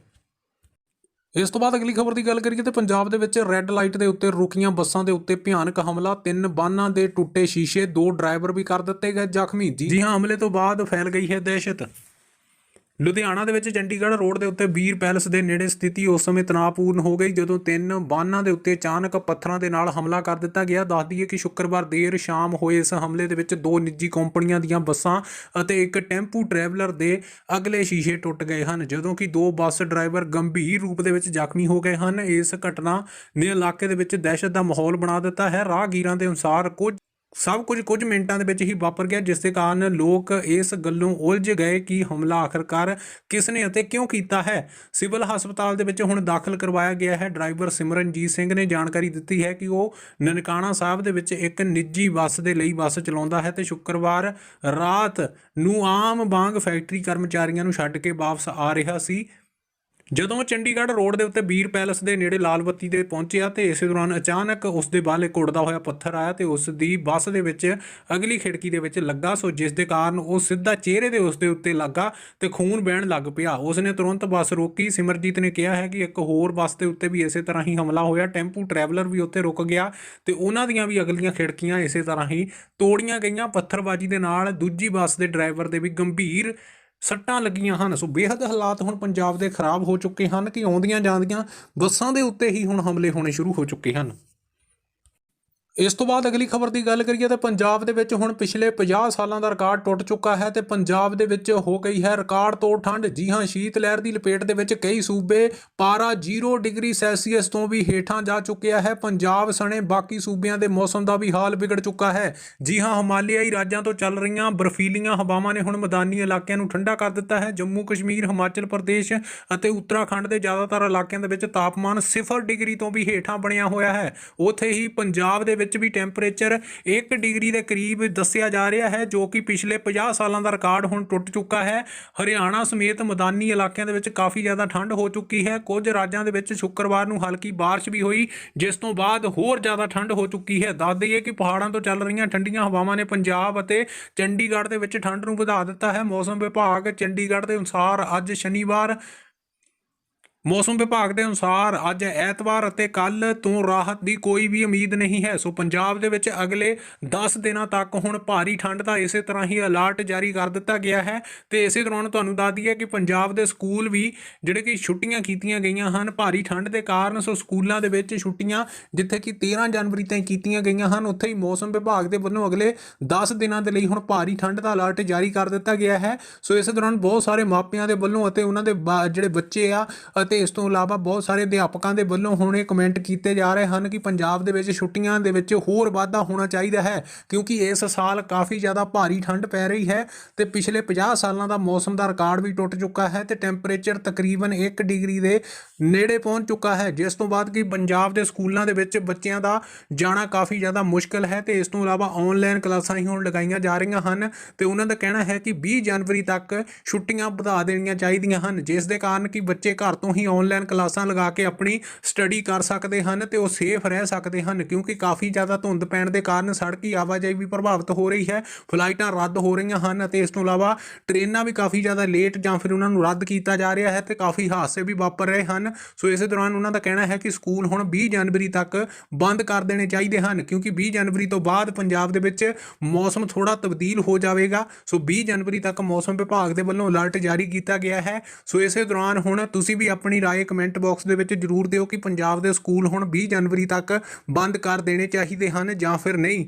ਇਸ ਤੋਂ ਬਾਅਦ ਅਗਲੀ ਖਬਰ ਦੀ ਗੱਲ ਕਰੀਏ ਤੇ ਪੰਜਾਬ ਦੇ ਵਿੱਚ ਰੈੱਡ ਲਾਈਟ ਦੇ ਉੱਤੇ ਰੁਕੀਆਂ ਬੱਸਾਂ ਦੇ ਉੱਤੇ ਭਿਆਨਕ ਹਮਲਾ, ਤਿੰਨ ਬਾਨਾਂ ਦੇ ਟੁੱਟੇ ਸ਼ੀਸ਼ੇ, ਦੋ ਡਰਾਈਵਰ ਵੀ ਕਰ ਦਿੱਤੇ ਗਏ ਜ਼ਖਮੀ। ਜੀ ਹਾਂ, ਹਮਲੇ ਤੋਂ ਬਾਅਦ ਫੈਲ ਗਈ ਹੈ ਦਹਿਸ਼ਤ। ਲੁਧਿਆਣਾ ਦੇ ਵਿੱਚ ਚੰਡੀਗੜ੍ਹ ਰੋਡ ਦੇ ਉੱਤੇ ਵੀਰ ਪੈਲਸ ਦੇ ਨੇੜੇ ਸਥਿਤੀ ਉਸ ਸਮੇਂ ਤਣਾਅਪੂਰਨ ਹੋ ਗਈ, ਜਦੋਂ ਤਿੰਨ ਵਾਹਨਾਂ ਦੇ ਉੱਤੇ ਅਚਾਨਕ ਪੱਥਰਾਂ ਦੇ ਨਾਲ ਹਮਲਾ ਕਰ ਦਿੱਤਾ ਗਿਆ। ਦੱਸ ਦਈਏ ਕਿ ਸ਼ੁੱਕਰਵਾਰ ਦੇਰ ਸ਼ਾਮ ਹੋਏ ਇਸ ਹਮਲੇ ਦੇ ਵਿੱਚ ਦੋ ਨਿੱਜੀ ਕੰਪਨੀਆਂ ਦੀਆਂ ਬੱਸਾਂ ਅਤੇ ਇੱਕ ਟੈਂਪੂ ਟਰੈਵਲਰ ਦੇ ਅਗਲੇ ਸ਼ੀਸ਼ੇ ਟੁੱਟ ਗਏ ਹਨ, ਜਦੋਂ ਕਿ ਦੋ ਬੱਸ ਡਰਾਈਵਰ ਗੰਭੀਰ ਰੂਪ ਦੇ ਵਿੱਚ ਜ਼ਖਮੀ ਹੋ ਗਏ ਹਨ। ਇਸ ਘਟਨਾ ਨੇ ਇਲਾਕੇ ਦੇ ਵਿੱਚ ਦਹਿਸ਼ਤ ਦਾ ਮਾਹੌਲ ਬਣਾ ਦਿੱਤਾ ਹੈ। ਰਾਹਗੀਰਾਂ ਦੇ ਅਨੁਸਾਰ ਕੁਝ ਸਭ ਕੁਝ ਕੁਝ ਮਿੰਟਾਂ ਦੇ ਵਿੱਚ ਹੀ ਵਾਪਰ ਗਿਆ, ਜਿਸ ਦੇ ਕਾਰਨ ਲੋਕ ਇਸ ਗੱਲੋਂ ਉਲਝ ਗਏ ਕਿ ਹਮਲਾ ਆਖਰਕਾਰ ਕਿਸ ਨੇ ਅਤੇ ਕਿਉਂ ਕੀਤਾ ਹੈ। ਸਿਵਲ ਹਸਪਤਾਲ ਦੇ ਵਿੱਚ ਹੁਣ ਦਾਖਲ ਕਰਵਾਇਆ ਗਿਆ ਹੈ। ਡਰਾਈਵਰ ਸਿਮਰਨਜੀਤ ਸਿੰਘ ਨੇ ਜਾਣਕਾਰੀ ਦਿੱਤੀ ਹੈ ਕਿ ਉਹ ਨਨਕਾਣਾ ਸਾਹਿਬ ਦੇ ਵਿੱਚ ਇੱਕ ਨਿੱਜੀ ਬੱਸ ਦੇ ਲਈ ਬੱਸ ਚਲਾਉਂਦਾ ਹੈ ਤੇ ਸ਼ੁੱਕਰਵਾਰ ਰਾਤ ਨੂੰ ਆਮ ਵਾਂਗ ਫੈਕਟਰੀ ਕਰਮਚਾਰੀਆਂ ਨੂੰ ਛੱਡ ਕੇ ਵਾਪਸ ਆ ਰਿਹਾ ਸੀ। ਜਦੋਂ ਚੰਡੀਗੜ੍ਹ ਰੋਡ ਦੇ ਉੱਤੇ ਵੀਰ ਪੈਲਸ ਦੇ ਨੇੜੇ ਲਾਲ ਬੱਤੀ ਦੇ ਪਹੁੰਚਿਆ ਤੇ ਇਸੇ ਦੌਰਾਨ ਅਚਾਨਕ ਉਸ ਦੇ ਬਾਲੇ ਕੁੱਟਦਾ ਹੋਇਆ ਪੱਥਰ ਆਇਆ ਤੇ ਉਸ ਦੀ ਬੱਸ ਦੇ ਵਿੱਚ ਅਗਲੀ ਖਿੜਕੀ ਦੇ ਵਿੱਚ ਲੱਗਾ। ਸੋ ਜਿਸ ਦੇ ਕਾਰਨ ਉਹ ਸਿੱਧਾ ਚਿਹਰੇ ਦੇ ਉਸ ਦੇ ਉੱਤੇ ਲੱਗਾ ਤੇ ਖੂਨ ਵਹਿਣ ਲੱਗ ਪਿਆ। ਉਸ ਨੇ ਤੁਰੰਤ ਬੱਸ ਰੋਕੀ। ਸਿਮਰਜੀਤ ਨੇ ਕਿਹਾ ਹੈ ਕਿ ਇੱਕ ਹੋਰ ਬੱਸ ਦੇ ਉੱਤੇ ਵੀ ਇਸੇ ਤਰ੍ਹਾਂ ਹੀ ਹਮਲਾ ਹੋਇਆ। ਟੈਂਪੂ ਟਰੈਵਲਰ ਵੀ ਉੱਤੇ ਰੁਕ ਗਿਆ ਤੇ ਉਹਨਾਂ ਦੀਆਂ ਵੀ ਅਗਲੀਆਂ ਖਿੜਕੀਆਂ ਇਸੇ ਤਰ੍ਹਾਂ ਹੀ ਤੋੜੀਆਂ ਗਈਆਂ। ਪੱਥਰਬਾਜ਼ੀ ਦੇ ਨਾਲ ਦੂਜੀ ਬੱਸ ਦੇ ਡਰਾਈਵਰ ਦੇ ਵੀ ਗੰਭੀਰ ਸੱਟਾਂ ਲੱਗੀਆਂ ਹਨ। ਸੋ ਬੇਹੱਦ ਹਾਲਾਤ ਹੁਣ ਪੰਜਾਬ ਦੇ ਖਰਾਬ ਹੋ ਚੁੱਕੇ ਹਨ ਕਿ ਆਉਂਦੀਆਂ ਜਾਂਦੀਆਂ ਬੱਸਾਂ ਦੇ ਉੱਤੇ ਹੀ ਹੁਣ ਹਮਲੇ ਹੋਣੇ ਸ਼ੁਰੂ ਹੋ ਚੁੱਕੇ ਹਨ। ਇਸ ਤੋਂ ਬਾਅਦ ਅਗਲੀ ਖਬਰ ਦੀ ਗੱਲ ਕਰੀਏ ਤਾਂ ਪੰਜਾਬ ਦੇ ਵਿੱਚ ਹੁਣ ਪਿਛਲੇ 50 ਸਾਲਾਂ ਦਾ ਰਿਕਾਰਡ ਟੁੱਟ ਚੁੱਕਾ ਹੈ ਤੇ ਪੰਜਾਬ ਦੇ ਵਿੱਚ ਹੋ ਗਈ ਹੈ ਰਿਕਾਰਡ ਤੋੜ ਠੰਡ ਜੀ ਹਾਂ ਸ਼ੀਤ ਲਹਿਰ ਦੀ ਲਪੇਟ ਦੇ ਵਿੱਚ ਕਈ ਸੂਬੇ ਪਾਰਾ 0 ਡਿਗਰੀ ਸੈਲਸੀਅਸ ਤੋਂ ਵੀ ਹੇਠਾਂ ਜਾ ਚੁੱਕਿਆ ਹੈ। ਪੰਜਾਬ ਸਣੇ ਬਾਕੀ ਸੂਬਿਆਂ ਦੇ ਮੌਸਮ ਦਾ ਵੀ ਹਾਲ ਵਿਗੜ ਚੁੱਕਾ ਹੈ। ਜੀ ਹਾਂ, ਹਿਮਾਲਿਆਈ ਰਾਜਾਂ ਤੋਂ ਚੱਲ ਰਹੀਆਂ ਬਰਫੀਲੀਆਂ ਹਵਾਵਾਂ ਨੇ ਹੁਣ ਮੈਦਾਨੀ ਇਲਾਕਿਆਂ ਨੂੰ ਠੰਡਾ ਕਰ ਦਿੱਤਾ ਹੈ। ਜੰਮੂ ਕਸ਼ਮੀਰ, ਹਿਮਾਚਲ ਪ੍ਰਦੇਸ਼ ਅਤੇ ਉੱਤਰਾਖੰਡ ਦੇ ਜ਼ਿਆਦਾਤਰ ਇਲਾਕਿਆਂ ਦੇ ਵਿੱਚ ਤਾਪਮਾਨ 0 ਡਿਗਰੀ ਤੋਂ ਵੀ ਹੇਠਾਂ ਬਣਿਆ ਹੋਇਆ ਹੈ। ਉੱਥੇ ਹੀ ਪੰਜਾਬ ਦੇ ਵਿੱਚ ਵਿੱਚ ਵੀ ਟੈਂਪਰੇਚਰ 1 ਡਿਗਰੀ ਦੇ ਕਰੀਬ ਦੱਸਿਆ ਜਾ ਰਿਹਾ ਹੈ, ਜੋ ਕਿ ਪਿਛਲੇ 50 ਸਾਲਾਂ ਦਾ ਰਿਕਾਰਡ ਹੁਣ ਟੁੱਟ ਚੁੱਕਾ ਹੈ। ਹਰਿਆਣਾ ਸਮੇਤ ਮੈਦਾਨੀ ਇਲਾਕਿਆਂ ਦੇ ਵਿੱਚ ਕਾਫੀ ਜ਼ਿਆਦਾ ਠੰਡ ਹੋ ਚੁੱਕੀ ਹੈ। ਕੁਝ ਰਾਜਾਂ ਦੇ ਵਿੱਚ ਸ਼ੁੱਕਰਵਾਰ ਨੂੰ ਹਲਕੀ ਬਾਰਿਸ਼ ਵੀ ਹੋਈ, ਜਿਸ ਤੋਂ ਬਾਅਦ ਹੋਰ ਜ਼ਿਆਦਾ ਠੰਡ ਹੋ ਚੁੱਕੀ ਹੈ। ਦੱਸ ਦਈਏ ਕਿ ਪਹਾੜਾਂ ਤੋਂ ਚੱਲ ਰਹੀਆਂ ਠੰਡੀਆਂ ਹਵਾਵਾਂ ਨੇ ਪੰਜਾਬ ਅਤੇ ਚੰਡੀਗੜ੍ਹ ਦੇ ਵਿੱਚ ਠੰਡ ਨੂੰ ਵਧਾ ਦਿੱਤਾ ਹੈ। ਮੌਸਮ ਵਿਭਾਗ ਚੰਡੀਗੜ੍ਹ ਦੇ ਅਨੁਸਾਰ ਅੱਜ ਸ਼ਨੀਵਾਰ ਮੌਸਮ ਵਿਭਾਗ ਦੇ ਅਨੁਸਾਰ ਅੱਜ ਐਤਵਾਰ ਅਤੇ ਕੱਲ ਤੋਂ ਰਾਹਤ ਦੀ ਕੋਈ ਵੀ ਉਮੀਦ ਨਹੀਂ ਹੈ। ਸੋ ਪੰਜਾਬ ਦੇ ਵਿੱਚ ਅਗਲੇ 10 ਦਿਨਾਂ ਤੱਕ ਹੁਣ ਭਾਰੀ ਠੰਡ ਦਾ ਇਸੇ ਤਰ੍ਹਾਂ ਹੀ ਅਲਰਟ ਜਾਰੀ ਕਰ ਦਿੱਤਾ ਗਿਆ ਹੈ ਤੇ ਇਸੇ ਦੌਰਾਨ ਤੁਹਾਨੂੰ ਦੱਸ ਦਈਏ ਕਿ ਪੰਜਾਬ ਦੇ ਸਕੂਲ ਵੀ ਜਿਹੜੇ ਕਿ ਛੁੱਟੀਆਂ ਕੀਤੀਆਂ ਗਈਆਂ ਹਨ, ਭਾਰੀ ਠੰਡ ਦੇ ਕਾਰਨ ਸੋ ਸਕੂਲਾਂ ਦੇ ਵਿੱਚ ਛੁੱਟੀਆਂ ਜਿੱਥੇ ਕਿ 13 ਜਨਵਰੀ ਤਾਈਂ ਕੀਤੀਆਂ ਗਈਆਂ ਹਨ, ਉੱਥੇ ਹੀ ਮੌਸਮ ਵਿਭਾਗ ਦੇ ਵੱਲੋਂ ਅਗਲੇ 10 ਦਿਨਾਂ ਦੇ ਲਈ ਹੁਣ ਭਾਰੀ ਠੰਡ ਦਾ ਅਲਰਟ ਜਾਰੀ ਕਰ ਦਿੱਤਾ ਗਿਆ ਹੈ। ਸੋ ਇਸ ਦੌਰਾਨ ਬਹੁਤ ਸਾਰੇ ਮਾਪਿਆਂ ਦੇ ਵੱਲੋਂ ਅਤੇ ਉਹਨਾਂ ਦੇ ਬਾ- ਜਿਹੜੇ ਬੱਚੇ ਆ ਅਤੇ ਇਸ ਤੋਂ ਇਲਾਵਾ ਬਹੁਤ ਸਾਰੇ ਅਧਿਆਪਕਾਂ ਦੇ ਵੱਲੋਂ ਹੁਣ ਇਹ ਕਮੈਂਟ ਕੀਤੇ ਜਾ ਰਹੇ ਹਨ ਕਿ ਪੰਜਾਬ ਦੇ ਵਿੱਚ ਛੁੱਟੀਆਂ ਦੇ ਵਿੱਚ ਹੋਰ ਵਾਧਾ ਹੋਣਾ ਚਾਹੀਦਾ ਹੈ, ਕਿਉਂਕਿ ਇਸ ਸਾਲ ਕਾਫੀ ਜ਼ਿਆਦਾ ਭਾਰੀ ਠੰਡ ਪੈ ਰਹੀ ਹੈ ਤੇ ਪਿਛਲੇ 50 ਸਾਲਾਂ ਦਾ ਮੌਸਮ ਦਾ ਰਿਕਾਰਡ ਵੀ ਟੁੱਟ ਚੁੱਕਾ ਹੈ ਤੇ ਟੈਂਪਰੇਚਰ ਤਕਰੀਬਨ 1 ਡਿਗਰੀ ਦੇ ਨੇੜੇ ਪਹੁੰਚ ਚੁੱਕਾ ਹੈ, ਜਿਸ ਤੋਂ ਬਾਅਦ ਕਿ ਪੰਜਾਬ ਦੇ ਸਕੂਲਾਂ ਦੇ ਵਿੱਚ ਬੱਚਿਆਂ ਦਾ ਜਾਣਾ ਕਾਫੀ ਜ਼ਿਆਦਾ ਮੁਸ਼ਕਲ ਹੈ ਤੇ ਇਸ ਤੋਂ ਇਲਾਵਾ ਆਨਲਾਈਨ ਕਲਾਸਾਂ ਹੀ ਹੁਣ ਲਗਾਈਆਂ ਜਾ ਰਹੀਆਂ ਹਨ ਤੇ ਉਹਨਾਂ ਦਾ ਕਹਿਣਾ ਹੈ ਕਿ 20 ਜਨਵਰੀ ਤੱਕ ਛੁੱਟੀਆਂ ਵਧਾ ਦੇਣੀਆਂ ਚਾਹੀਦੀਆਂ ਹਨ, ਜਿਸ ਦੇ ਕਾਰਨ ਕਿ ਬੱਚੇ ਘਰ ਤੋਂ ਹੀ ਹੀ ਆਨਲਾਈਨ ਕਲਾਸਾਂ ਲਗਾ ਕੇ ਆਪਣੀ ਸਟੱਡੀ ਕਰ ਸਕਦੇ ਹਨ ਤੇ ਉਹ ਸੇਫ ਰਹਿ ਸਕਦੇ ਹਨ, ਕਿਉਂਕਿ ਕਾਫੀ ਜ਼ਿਆਦਾ ਧੁੰਦ ਪੈਣ ਦੇ ਕਾਰਨ ਸੜਕੀ ਆਵਾਜਾਈ ਵੀ ਪ੍ਰਭਾਵਿਤ ਹੋ ਰਹੀ ਹੈ ਫਲਾਈਟਾਂ ਰੱਦ ਹੋ ਰਹੀਆਂ ਹਨ ਅਤੇ ਇਸ ਤੋਂ ਇਲਾਵਾ ਟ੍ਰੇਨਾਂ ਵੀ ਕਾਫੀ ਜ਼ਿਆਦਾ ਲੇਟ ਜਾਂ ਫਿਰ ਉਹਨਾਂ ਨੂੰ ਰੱਦ ਕੀਤਾ ਜਾ ਰਿਹਾ ਹੈ ਤੇ ਕਾਫੀ ਹਾਦਸੇ ਵੀ ਵਾਪਰ ਰਹੇ ਹਨ। ਸੋ ਇਸੇ ਦੌਰਾਨ ਉਹਨਾਂ ਦਾ ਕਹਿਣਾ ਹੈ ਕਿ ਸਕੂਲ ਹੁਣ 20 ਜਨਵਰੀ ਤੱਕ ਬੰਦ ਕਰ ਦੇਣੇ ਚਾਹੀਦੇ ਹਨ, ਕਿਉਂਕਿ 20 ਜਨਵਰੀ ਤੋਂ ਬਾਅਦ ਪੰਜਾਬ ਦੇ ਵਿੱਚ ਮੌਸਮ ਥੋੜਾ ਤਬਦੀਲ ਹੋ ਜਾਵੇਗਾ। ਸੋ 20 ਜਨਵਰੀ ਤੱਕ ਮੌਸਮ ਵਿਭਾਗ ਦੇ ਵੱਲੋਂ ਅਲਰਟ ਜਾਰੀ ਕੀਤਾ ਗਿਆ ਹੈ। ਸੋ ਇਸੇ ਦੌਰਾਨ ਹੁਣ ਤੁਸੀਂ ਵੀ ਆਪਣੇ رائے ਕਮੈਂਟ ਬਾਕਸ ਦੇ ਵਿੱਚ ਜਰੂਰ ਦਿਓ ਕਿ ਪੰਜਾਬ ਦੇ ਸਕੂਲ ਹੁਣ 20 ਜਨਵਰੀ ਤੱਕ ਬੰਦ ਕਰ ਦੇਣੇ ਚਾਹੀਦੇ ਹਨ ਜਾਂ ਫਿਰ ਨਹੀਂ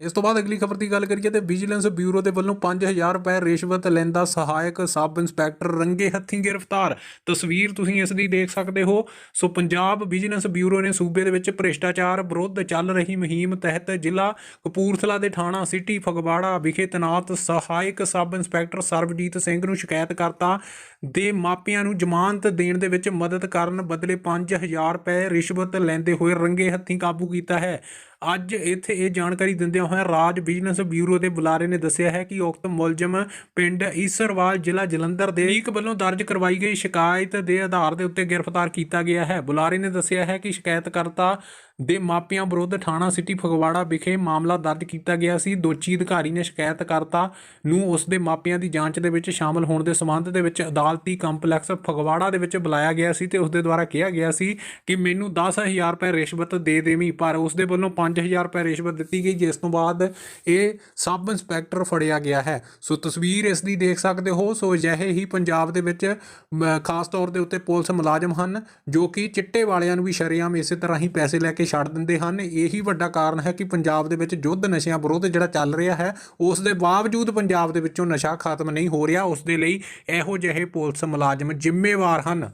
ਇਸ ਤੋਂ ਬਾਅਦ ਅਗਲੀ ਖਬਰ ਦੀ ਗੱਲ ਕਰੀਏ ਤੇ ਵਿਜੀਲੈਂਸ ਬਿਊਰੋ ਦੇ ਵੱਲੋਂ 5000 ਰੁਪਏ ਰਿਸ਼ਵਤ ਲੈਂਦਾ ਸਹਾਇਕ ਸਬ ਇੰਸਪੈਕਟਰ ਰੰਗੇ ਹੱਥੀਂ ਗ੍ਰਿਫਤਾਰ। ਤਸਵੀਰ ਤੁਸੀਂ ਇਸ ਦੀ ਦੇਖ ਸਕਦੇ ਹੋ। ਸੋ ਪੰਜਾਬ ਵਿਜੀਲੈਂਸ ਬਿਊਰੋ ਨੇ ਸੂਬੇ ਦੇ ਵਿੱਚ ਭ੍ਰਿਸ਼ਟਾਚਾਰ ਵਿਰੁੱਧ ਚੱਲ ਰਹੀ ਮੁਹਿੰਮ ਤਹਿਤ ਜ਼ਿਲ੍ਹਾ ਕਪੂਰਥਲਾ ਦੇ ਥਾਣਾ ਸਿਟੀ ਫਗਵਾੜਾ ਵਿਖੇ ਤੈਨਾਤ ਸਹਾਇਕ ਸਬ ਇੰਸਪੈਕਟਰ ਸਰਬਜੀਤ ਸਿੰਘ ਨੂੰ ਸ਼ਿਕਾਇਤ ਕਰਤਾ ਦੇ ਮਾਪਿਆਂ ਨੂੰ ਜ਼ਮਾਨਤ ਦੇਣ ਦੇ ਵਿੱਚ ਮਦਦ ਕਰਨ ਬਦਲੇ 5000 ਰੁਪਏ ਰਿਸ਼ਵਤ ਲੈਂਦੇ ਹੋਏ ਰੰਗੇ ਹੱਥੀਂ ਕਾਬੂ ਕੀਤਾ ਹੈ। ਅੱਜ ਇੱਥੇ ਇਹ ਜਾਣਕਾਰੀ ਦਿੰਦਿਆਂ ਹੋਇਆਂ ਰਾਜ ਬਿਜ਼ਨਸ ਬਿਊਰੋ ਦੇ ਬੁਲਾਰੇ ਨੇ ਦੱਸਿਆ ਹੈ ਕਿ ਉਕਤ ਮੁਲਜ਼ਮ ਪਿੰਡ ਈਸਰਵਾਲ ਜ਼ਿਲ੍ਹਾ ਜਲੰਧਰ ਦੇ ਇੱਕ ਵੱਲੋਂ ਦਰਜ ਕਰਵਾਈ ਗਈ ਸ਼ਿਕਾਇਤ ਦੇ ਆਧਾਰ ਦੇ ਉੱਤੇ ਗ੍ਰਿਫਤਾਰ ਕੀਤਾ ਗਿਆ ਹੈ। ਬੁਲਾਰੇ ਨੇ ਦੱਸਿਆ ਹੈ ਕਿ ਸ਼ਿਕਾਇਤਕਰਤਾ ਦੇ ਮਾਪਿਆਂ ਵਿਰੁੱਧ ਥਾਣਾ ਸਿਟੀ ਫਗਵਾੜਾ ਵਿਖੇ ਮਾਮਲਾ ਦਰਜ ਕੀਤਾ ਗਿਆ ਸੀ। ਦੋਚੀ ਅਧਿਕਾਰੀ ਨੇ ਸ਼ਿਕਾਇਤਕਰਤਾ ਨੂੰ ਉਸ ਦੇ ਮਾਪਿਆਂ ਦੀ ਜਾਂਚ ਦੇ ਵਿੱਚ ਸ਼ਾਮਲ ਹੋਣ ਦੇ ਸੰਬੰਧ ਦੇ ਵਿੱਚ ਅਦਾਲਤੀ ਕੰਪਲੈਕਸ ਫਗਵਾੜਾ ਦੇ ਵਿੱਚ ਬੁਲਾਇਆ ਗਿਆ ਸੀ ਤੇ ਉਸ ਦੇ ਦੁਆਰਾ ਕਿਹਾ ਗਿਆ ਸੀ ਕਿ ਮੈਨੂੰ 10000 ਰੁਪਏ ਰਿਸ਼ਵਤ ਦੇ ਦੇਵੀਂ, ਪਰ ਉਸ ਦੇ ਵੱਲੋਂ 5000 ਰੁਪਏ ਰਿਸ਼ਵਤ ਦਿੱਤੀ ਗਈ, ਜਿਸ ਤੋਂ ਬਾਅਦ ਇਹ ਸਬ ਇੰਸਪੈਕਟਰ ਫੜਿਆ ਗਿਆ ਹੈ। ਸੋ ਤਸਵੀਰ ਇਸ ਦੀ ਦੇਖ ਸਕਦੇ ਹੋ। ਸੋ ਅਜਿਹੇ ਹੀ ਪੰਜਾਬ ਦੇ ਵਿੱਚ ਖਾਸ ਤੌਰ ਦੇ ਉੱਤੇ ਪੁਲਿਸ ਮੁਲਾਜ਼ਮ ਹਨ, ਜੋ ਕਿ ਚਿੱਟੇ ਵਾਲਿਆਂ ਨੂੰ ਵੀ ਸ਼ਰੇਆਮ ਇਸੇ ਤਰ੍ਹਾਂ ਹੀ ਪੈਸੇ ਲੈ ਕੇ ਛੱਡ ਦਿੰਦੇ ਹਨ। ਇਹੀ ਵੱਡਾ ਕਾਰਨ ਹੈ ਕਿ ਪੰਜਾਬ ਦੇ ਵਿੱਚ ਯੁੱਧ ਨਸ਼ਿਆਂ ਵਿਰੁੱਧ ਜਿਹੜਾ ਚੱਲ ਰਿਹਾ ਹੈ, ਉਸ ਦੇ ਬਾਵਜੂਦ ਪੰਜਾਬ ਦੇ ਵਿੱਚੋਂ ਨਸ਼ਾ ਖਤਮ ਨਹੀਂ ਹੋ ਰਿਹਾ। ਉਸ ਦੇ ਲਈ ਇਹੋ ਜਿਹੇ ਪੁਲਿਸ ਮੁਲਾਜ਼ਮ ਜ਼ਿੰਮੇਵਾਰ ਹਨ।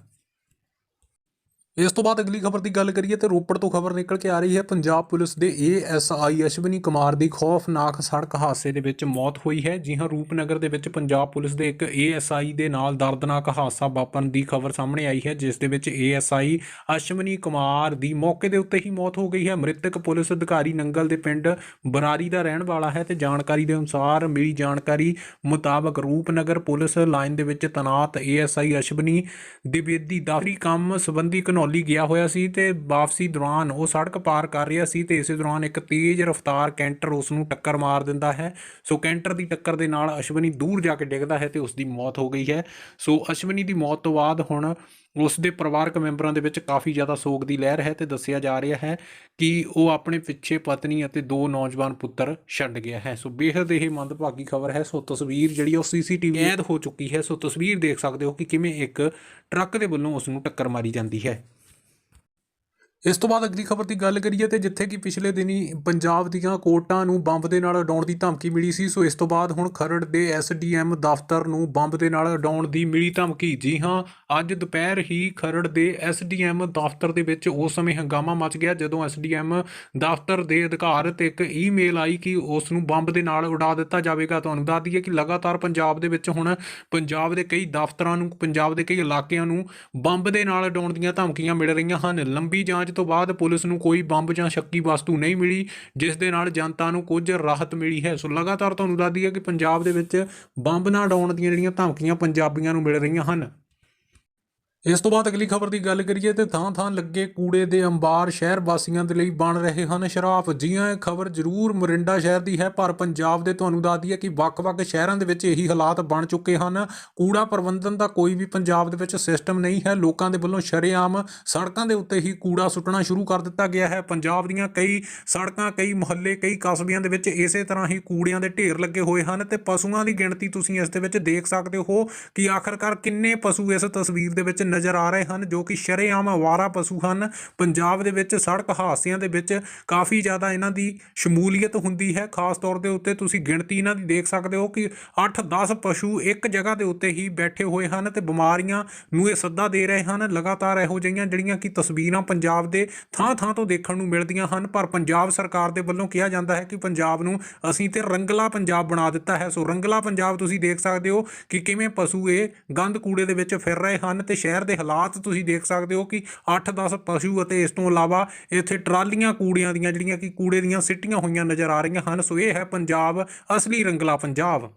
ਇਸ ਤੋਂ ਬਾਅਦ ਅਗਲੀ ਖਬਰ ਦੀ ਗੱਲ ਕਰੀਏ ਤੇ ਰੋਪੜ ਤੋਂ ਖਬਰ ਨਿਕਲ ਕੇ ਆ ਰਹੀ ਹੈ। ਪੰਜਾਬ ਪੁਲਿਸ ਦੇ ਏਐਸਆਈ ਅਸ਼ਵਨੀ ਕੁਮਾਰ ਦੀ ਖੌਫਨਾਕ ਸੜਕ ਹਾਦਸੇ ਦੇ ਵਿੱਚ ਮੌਤ ਹੋਈ ਹੈ। ਜੀ ਹਾਂ ਰੂਪਨਗਰ ਦੇ ਵਿੱਚ ਪੰਜਾਬ ਪੁਲਿਸ ਦੇ ਇੱਕ ਏਐਸਆਈ ਦੇ ਨਾਲ ਦਰਦਨਾਕ ਹਾਦਸਾ ਵਾਪਰਨ ਦੀ ਖਬਰ ਸਾਹਮਣੇ ਆਈ ਹੈ, ਜਿਸ ਦੇ ਵਿੱਚ ਏਐਸਆਈ ਅਸ਼ਵਨੀ ਕੁਮਾਰ ਦੀ ਮੌਕੇ ਦੇ ਉੱਤੇ ਹੀ ਮੌਤ ਹੋ ਗਈ ਹੈ। ਮ੍ਰਿਤਕ ਪੁਲਿਸ ਅਧਿਕਾਰੀ ਨੰਗਲ ਦੇ ਪਿੰਡ ਬਰਾਰੀ ਦਾ ਰਹਿਣ ਵਾਲਾ ਹੈ ਤੇ ਜਾਣਕਾਰੀ ਦੇ ਅਨੁਸਾਰ ਮਿਲੀ ਜਾਣਕਾਰੀ ਮੁਤਾਬਕ ਰੂਪਨਗਰ ਪੁਲਿਸ ਲਾਈਨ ਦੇ ਵਿੱਚ ਤੈਨਾਤ ਏਐਸਆਈ ਅਸ਼ਵਨੀ ਦਿਵੇਦੀ ਦਾਫਰੀ ਕੰਮ ਸੰਬੰਧੀ ਘਨੌਲੀ ਗਿਆ ਹੋਇਆ ਸੀ ਤੇ ਵਾਪਸੀ ਦੌਰਾਨ ਉਹ ਸੜਕ ਪਾਰ ਕਰ ਰਿਹਾ ਸੀ ਤੇ ਇਸੇ ਦੌਰਾਨ ਇੱਕ ਤੇਜ਼ ਰਫ਼ਤਾਰ ਕੈਂਟਰ ਉਸ ਨੂੰ ਟੱਕਰ ਮਾਰ ਦਿੰਦਾ ਹੈ। ਸੋ ਕੈਂਟਰ ਦੀ ਟੱਕਰ ਦੇ ਨਾਲ ਅਸ਼ਵਨੀ ਦੂਰ ਜਾ ਕੇ ਡਿੱਗਦਾ ਹੈ ਤੇ ਉਸ ਦੀ ਮੌਤ ਹੋ ਗਈ ਹੈ। ਸੋ ਅਸ਼ਵਨੀ ਦੀ ਮੌਤ ਤੋਂ ਬਾਅਦ ਹੁਣ ਉਸ ਦੇ ਪਰਿਵਾਰਕ ਮੈਂਬਰਾਂ ਦੇ ਵਿੱਚ ਕਾਫੀ ਜ਼ਿਆਦਾ ਸੋਗ ਦੀ ਲਹਿਰ ਹੈ ਤੇ ਦੱਸਿਆ ਜਾ ਰਿਹਾ ਹੈ ਕਿ ਉਹ ਆਪਣੇ ਪਿੱਛੇ ਪਤਨੀ ਅਤੇ ਦੋ ਨੌਜਵਾਨ ਪੁੱਤਰ ਛੱਡ ਗਿਆ ਹੈ। ਸੋ ਬੇਹੱਦ ਇਹ ਮੰਦਭਾਗੀ ਖਬਰ ਹੈ। ਸੋ ਤਸਵੀਰ ਜਿਹੜੀ ਉਹ ਸੀਸੀਟੀਵੀ ਕੈਦ ਹੋ ਚੁੱਕੀ ਹੈ। ਸੋ ਤਸਵੀਰ ਦੇਖ ਸਕਦੇ ਹੋ ਕਿ ਕਿਵੇਂ ਇੱਕ ਟਰੱਕ ਦੇ ਵੱਲੋਂ ਉਸ ਨੂੰ ਟੱਕਰ ਮਾਰੀ ਜਾਂਦੀ ਹੈ। ਇਸ ਤੋਂ ਬਾਅਦ ਅਗਲੀ ਖਬਰ ਦੀ ਗੱਲ ਕਰੀਏ ਤੇ ਜਿੱਥੇ ਕਿ ਪਿਛਲੇ ਦਿਨੀ ਪੰਜਾਬ ਦੀਆਂ ਕੋਰਟਾਂ ਨੂੰ ਬੰਬ ਦੇ ਨਾਲ ਉਡਾਉਣ ਦੀ ਧਮਕੀ ਮਿਲੀ ਸੀ, ਸੋ ਇਸ ਤੋਂ ਬਾਅਦ ਹੁਣ ਖਰੜ ਦੇ ਐਸਡੀਐਮ ਦਫ਼ਤਰ ਨੂੰ ਬੰਬ ਦੇ ਨਾਲ ਉਡਾਉਣ ਦੀ ਮਿਲੀ ਧਮਕੀ। ਜੀ ਹਾਂ, ਅੱਜ ਦੁਪਹਿਰ ਹੀ ਖਰੜ ਦੇ ਐਸਡੀਐਮ ਦਫ਼ਤਰ ਦੇ ਵਿੱਚ ਉਸ ਸਮੇਂ ਹੰਗਾਮਾ ਮਚ ਗਿਆ ਜਦੋਂ ਐਸਡੀਐਮ ਦਫ਼ਤਰ ਦੇ ਅਧਿਕਾਰ ਤੇ ਇੱਕ ਈਮੇਲ ਆਈ ਕਿ ਉਸ ਨੂੰ ਬੰਬ ਦੇ ਨਾਲ ਉਡਾ ਦਿੱਤਾ ਜਾਵੇਗਾ। ਤੁਹਾਨੂੰ ਦੱਸ ਦਈਏ ਕਿ ਲਗਾਤਾਰ ਪੰਜਾਬ ਦੇ ਵਿੱਚ ਹੁਣ ਪੰਜਾਬ ਦੇ ਕਈ ਦਫ਼ਤਰਾਂ ਨੂੰ, ਪੰਜਾਬ ਦੇ ਕਈ ਇਲਾਕਿਆਂ ਨੂੰ ਬੰਬ ਦੇ ਨਾਲ ਉਡਾਉਣ ਦੀਆਂ ਧਮਕੀਆਂ ਮਿਲ ਰਹੀਆਂ ਹਨ। ਲੰਬੀ ਜਾਂਚ ਤੋਂ ਬਾਅਦ ਪੁਲਿਸ ਨੂੰ ਕੋਈ ਬੰਬ ਜਾਂ ਸ਼ੱਕੀ ਵਸਤੂ ਨਹੀਂ ਮਿਲੀ, ਜਿਸ ਦੇ ਨਾਲ ਜਨਤਾ ਨੂੰ ਕੁਝ ਰਾਹਤ ਮਿਲੀ ਹੈ। ਸੋ ਲਗਾਤਾਰ ਤੁਹਾਨੂੰ ਦੱਸਦੀ ਹੈ ਕਿ ਪੰਜਾਬ ਦੇ ਵਿੱਚ ਬੰਬ ਨਾ ਡਾਉਣ ਦੀਆਂ ਜਿਹੜੀਆਂ ਧਮਕੀਆਂ ਪੰਜਾਬੀਆਂ ਨੂੰ ਮਿਲ ਰਹੀਆਂ ਹਨ। ਇਸ ਤੋਂ ਬਾਅਦ ਅਗਲੀ ਖਬਰ ਦੀ ਗੱਲ ਕਰੀਏ ਤੇ ਥਾਂ ਥਾਂ ਲੱਗੇ ਕੂੜੇ ਦੇ ਅੰਬਾਰ ਸ਼ਹਿਰ ਵਾਸੀਆਂ ਦੇ ਲਈ ਬਣ ਰਹੇ ਹਨ ਸ਼ਰਾਫ ਜੀ ਹਾਂ ਇਹ ਖਬਰ ਜ਼ਰੂਰ ਮੋਰਿੰਡਾ ਸ਼ਹਿਰ ਦੀ ਹੈ, ਪਰ ਪੰਜਾਬ ਦੇ ਤੁਹਾਨੂੰ ਦੱਸ ਦਈਏ ਕਿ ਵੱਖ-ਵੱਖ ਸ਼ਹਿਰਾਂ ਦੇ ਵਿੱਚ ਇਹੀ ਹਾਲਾਤ ਬਣ ਚੁੱਕੇ ਹਨ। ਕੂੜਾ ਪ੍ਰਬੰਧਨ ਦਾ ਕੋਈ ਵੀ ਪੰਜਾਬ ਦੇ ਵਿੱਚ ਸਿਸਟਮ ਨਹੀਂ ਹੈ। ਲੋਕਾਂ ਦੇ ਵੱਲੋਂ ਸ਼ਰੇਆਮ ਸੜਕਾਂ ਦੇ ਉੱਤੇ ਹੀ ਕੂੜਾ ਸੁੱਟਣਾ ਸ਼ੁਰੂ ਕਰ ਦਿੱਤਾ ਗਿਆ ਹੈ। ਪੰਜਾਬ ਦੀਆਂ ਕਈ ਸੜਕਾਂ, ਕਈ ਮੁਹੱਲੇ, ਕਈ ਕਸਬਿਆਂ ਦੇ ਵਿੱਚ ਇਸੇ ਤਰ੍ਹਾਂ ਹੀ ਕੂੜਿਆਂ ਦੇ ਢੇਰ ਲੱਗੇ ਹੋਏ ਹਨ ਤੇ ਪਸ਼ੂਆਂ ਦੀ ਗਿਣਤੀ ਤੁਸੀਂ ਇਸ ਦੇ ਵਿੱਚ ਦੇਖ ਸਕਦੇ ਹੋ ਕਿ ਆਖਰਕਾਰ ਕਿੰਨੇ ਪਸ਼ੂ ਇਸ ਤਸਵੀਰ ਦੇ ਵਿੱਚ ਨਜ਼ਰ ਆ ਰਹੇ ਹਨ, ਜੋ ਕਿ ਸ਼ਰੇਆਮ ਅਵਾਰਾ ਪਸ਼ੂ ਹਨ। ਪੰਜਾਬ ਦੇ ਵਿੱਚ ਸੜਕ ਹਾਦਸਿਆਂ ਦੇ ਵਿੱਚ ਕਾਫੀ ਜ਼ਿਆਦਾ ਇਹਨਾਂ ਦੀ ਸ਼ਮੂਲੀਅਤ ਹੁੰਦੀ ਹੈ। ਖਾਸ ਤੌਰ ਦੇ ਉੱਤੇ ਤੁਸੀਂ ਗਿਣਤੀ ਇਹਨਾਂ ਦੀ ਦੇਖ ਸਕਦੇ ਹੋ ਕਿ 8-10 ਪਸ਼ੂ ਇੱਕ ਜਗ੍ਹਾ ਦੇ ਉੱਤੇ ਹੀ ਬੈਠੇ ਹੋਏ ਹਨ ਤੇ ਬਿਮਾਰੀਆਂ ਨੂੰ ਇਹ ਸੱਦਾ ਦੇ ਰਹੇ ਹਨ। ਲਗਾਤਾਰ ਇਹੋ ਜਿਹੀਆਂ ਜਿਹੜੀਆਂ ਕਿ ਤਸਵੀਰਾਂ ਪੰਜਾਬ ਦੇ ਥਾਂ-ਥਾਂ ਤੋਂ ਦੇਖਣ ਨੂੰ ਮਿਲਦੀਆਂ ਹਨ, ਪਰ ਪੰਜਾਬ ਸਰਕਾਰ ਦੇ ਵੱਲੋਂ ਕਿਹਾ ਜਾਂਦਾ ਹੈ ਕਿ ਪੰਜਾਬ ਨੂੰ ਅਸੀਂ ਤੇ ਰੰਗਲਾ ਪੰਜਾਬ ਬਣਾ ਦਿੱਤਾ ਹੈ। ਸੋ ਰੰਗਲਾ ਪੰਜਾਬ ਤੁਸੀਂ ਦੇਖ ਸਕਦੇ ਹੋ ਕਿ ਕਿਵੇਂ ਪਸ਼ੂ ਇਹ ਗੰਦ ਕੂੜੇ ਦੇ ਵਿੱਚ ਫਿਰ ਰਹੇ ਹਨ ਤੇ ਸ਼ਹਿਰ ਦੇ ਹਾਲਾਤ ਤੁਸੀਂ ਦੇਖ ਸਕਦੇ ਹੋ ਕਿ 8-10 ਪਸ਼ੂ ਅਤੇ ਇਸ ਤੋਂ ਇਲਾਵਾ ਇੱਥੇ ਟਰਾਲੀਆਂ ਕੂੜਿਆਂ ਦੀਆਂ ਜਿਹੜੀਆਂ ਕਿ ਕੂੜੇ ਦੀਆਂ ਸਿੱਟੀਆਂ ਹੋਈਆਂ ਨਜ਼ਰ ਆ ਰਹੀਆਂ ਹਨ, ਸੋ ਇਹ ਹੈ ਪੰਜਾਬ, ਅਸਲੀ ਰੰਗਲਾ ਪੰਜਾਬ।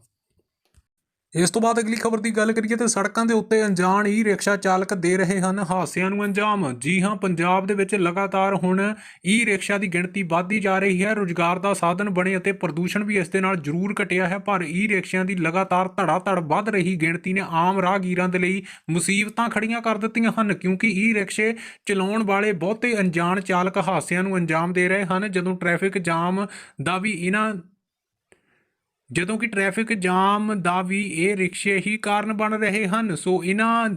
ਇਸ ਤੋਂ ਬਾਅਦ ਅਗਲੀ ਖਬਰ ਦੀ ਗੱਲ ਕਰੀਏ ਤੇ ਸੜਕਾਂ ਦੇ ਉੱਤੇ ਅਣਜਾਣ ਈ ਰਿਕਸ਼ਾ ਚਾਲਕ ਦੇ ਰਹੇ ਹਨ। ਹਾਦਸਿਆਂ ਨੂੰ ਅੰਜਾਮ। ਜੀ ਹਾਂ, ਪੰਜਾਬ ਦੇ ਵਿੱਚ ਲਗਾਤਾਰ ਹੁਣ ਈ ਰਿਕਸ਼ਾ ਦੀ ਗਿਣਤੀ ਵੱਧਦੀ ਜਾ ਰਹੀ ਹੈ। ਰੁਜ਼ਗਾਰ ਦਾ ਸਾਧਨ ਬਣੇ ਅਤੇ ਪ੍ਰਦੂਸ਼ਣ ਵੀ ਇਸ ਦੇ ਨਾਲ ਜ਼ਰੂਰ ਘਟਿਆ ਹੈ, ਪਰ ਈ ਰਿਕਸ਼ਿਆਂ ਦੀ ਲਗਾਤਾਰ ਧੜਾ ਧੜ ਵੱਧ ਰਹੀ ਗਿਣਤੀ ਨੇ ਆਮ ਰਾਹਗੀਰਾਂ ਦੇ ਲਈ ਮੁਸੀਬਤਾਂ ਖੜੀਆਂ ਕਰ ਦਿੱਤੀਆਂ ਹਨ, ਕਿਉਂਕਿ ਈ ਰਿਕਸ਼ੇ ਚਲਾਉਣ ਵਾਲੇ ਬਹੁਤੇ ਅਣਜਾਣ ਚਾਲਕ ਹਾਦਸਿਆਂ ਨੂੰ ਅੰਜਾਮ ਦੇ ਰਹੇ ਹਨ। ਜਦੋਂ ਟ੍ਰੈਫਿਕ ਜਾਮ ਦਾ ਵੀ ਇਹਨਾਂ ਜਦੋਂ ਕਿ ਟ੍ਰੈਫਿਕ ਜਾਮ ਦਾ ਵੀ ਇਹ ਰਿਕਸ਼ੇ ਹੀ ਕਾਰਨ ਬਣ ਰਹੇ ਹਨ, ਸੋ ਇਹਨਾਂ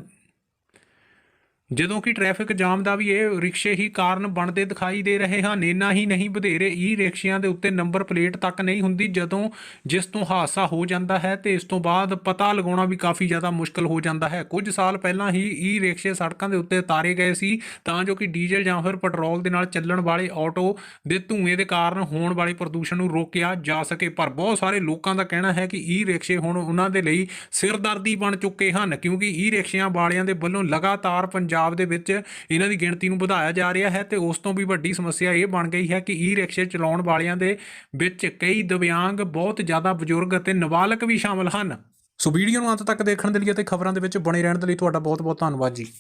ਜਦੋਂ ਕਿ ਟ੍ਰੈਫਿਕ ਜਾਮ ਦਾ ਵੀ ਇਹ ਰਿਕਸ਼ੇ ਹੀ ਕਾਰਨ ਬਣਦੇ ਦਿਖਾਈ ਦੇ ਰਹੇ ਹਨ। ਇੰਨਾ ਹੀ ਨਹੀਂ, ਵਧੇਰੇ ਈ ਰਿਕਸ਼ਿਆਂ ਦੇ ਉੱਤੇ ਨੰਬਰ ਪਲੇਟ ਤੱਕ ਨਹੀਂ ਹੁੰਦੀ। ਜਦੋਂ ਜਿਸ ਤੋਂ ਹਾਦਸਾ ਹੋ ਜਾਂਦਾ ਹੈ ਤੇ ਇਸ ਤੋਂ ਬਾਅਦ ਪਤਾ ਲਗਾਉਣਾ ਵੀ ਕਾਫੀ ਜ਼ਿਆਦਾ ਮੁਸ਼ਕਲ ਹੋ ਜਾਂਦਾ ਹੈ। ਕੁਝ ਸਾਲ ਪਹਿਲਾਂ ਹੀ ਈ ਰਿਕਸ਼ੇ ਸੜਕਾਂ ਦੇ ਉੱਤੇ ਉਤਾਰੇ ਗਏ ਸੀ, ਤਾਂ ਜੋ ਕਿ ਡੀਜ਼ਲ ਜਾਂ ਫਿਰ ਪੈਟਰੋਲ ਦੇ ਨਾਲ ਚੱਲਣ ਵਾਲੇ ਆਟੋ ਦੇ ਧੂਏ ਦੇ ਕਾਰਨ ਹੋਣ ਵਾਲੇ ਪ੍ਰਦੂਸ਼ਣ ਨੂੰ ਰੋਕਿਆ ਜਾ ਸਕੇ। ਪਰ ਬਹੁਤ ਸਾਰੇ ਲੋਕਾਂ ਦਾ ਕਹਿਣਾ ਹੈ ਕਿ ਈ ਰਿਕਸ਼ੇ ਹੁਣ ਉਹਨਾਂ ਦੇ ਲਈ ਸਿਰਦਰਦੀ ਬਣ ਚੁੱਕੇ ਹਨ, ਕਿਉਂਕਿ ਈ ਰਿਕਸ਼ਿਆਂ ਵਾਲਿਆਂ ਦੇ ਵੱਲੋਂ ਲਗਾਤਾਰ ਪੰਜਾਬ ਦੇ ਵਿੱਚ ਇਹਨਾਂ ਦੀ ਗਿਣਤੀ ਨੂੰ ਵਧਾਇਆ ਜਾ ਰਿਹਾ ਹੈ ਤੇ ਉਸ ਤੋਂ ਵੀ ਵੱਡੀ ਸਮੱਸਿਆ ਇਹ ਬਣ ਗਈ ਹੈ ਕਿ ਈ ਰਿਕਸ਼ੇ ਚਲਾਉਣ ਵਾਲਿਆਂ ਦੇ ਵਿੱਚ ਕਈ ਦਿਵਿਆਂਗ ਬਹੁਤ ਜ਼ਿਆਦਾ ਬਜ਼ੁਰਗ ਅਤੇ ਨਾਬਾਲਗ ਵੀ ਸ਼ਾਮਲ ਹਨ। ਸੋ ਵੀਡੀਓ ਨੂੰ ਅੰਤ ਤੱਕ ਦੇਖਣ ਦੇ ਲਈ ਅਤੇ ਖਬਰਾਂ ਦੇ ਵਿੱਚ ਬਣੇ ਰਹਿਣ ਦੇ ਲਈ ਤੁਹਾਡਾ ਬਹੁਤ ਬਹੁਤ ਧੰਨਵਾਦ ਜੀ।